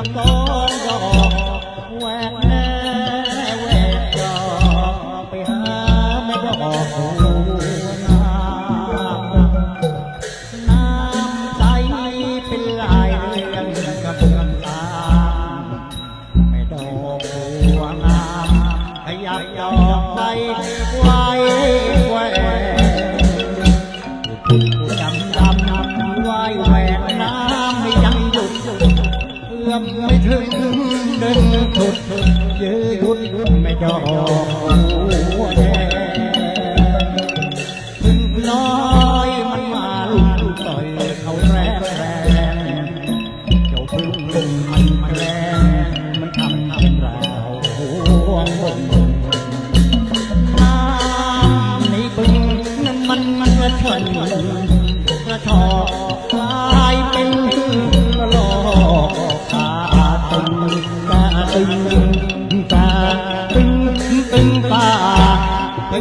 ดึงกับต้องดอกแหวก ยืดไม่จอ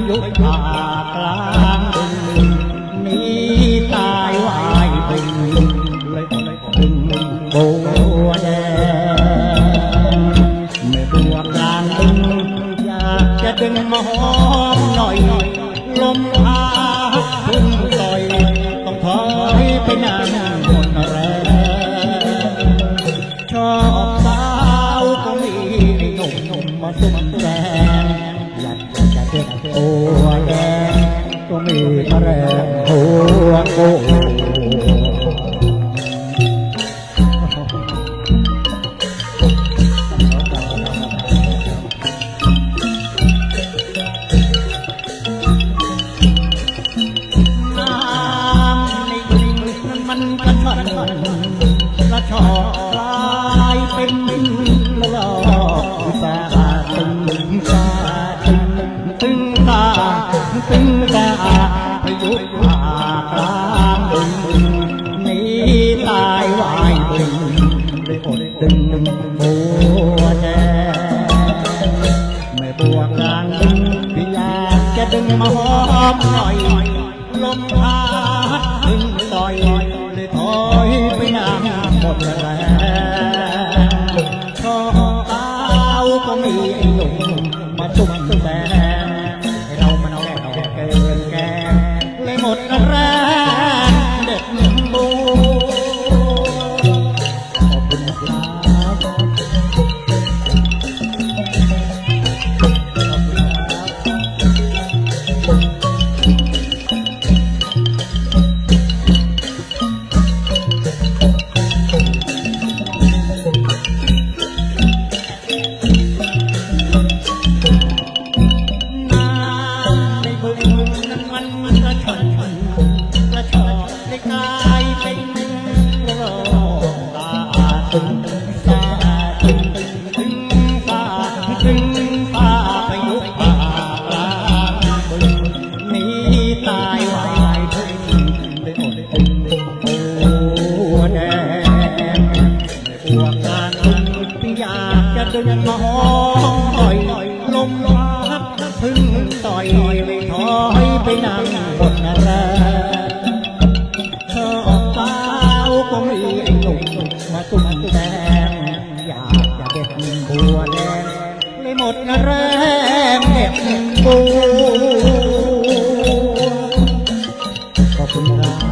ยุบปากลางบึงนีตายวายบึงเลยบึงบัวแดงไม่บัวกลางดึงอยากจะดึงมาหอมหน่อย ก็มีแรงหัวโกน้ำในบึงนั้นมันกระชอนกระชอกกลายเป็นละลอกตาตึงตาตึงตึงตาตึงตา ยุกผ่ากลางบึงหนีตายวายบึงได้อดดึงบัวแดงไม่บวกกลางดึงพี่อยากจะดึงมาหอมหน่อยลมพัดดึงต่อยเลยถอยไปนานหมดแรงชอบเต้าก็มีไอ้หนุ่มมาตุ้มแบ จะดึงมาหอมหน่อยลมพัดพึ่งต่อยเลยถอยไปนั่งบนแรงชอบสาก็มีไอ้หนุ่มมาตุ้มแดงอยากจะเด็ดบัวแดงเลยหมดแรงเด็ดบัวขอบคุณครับ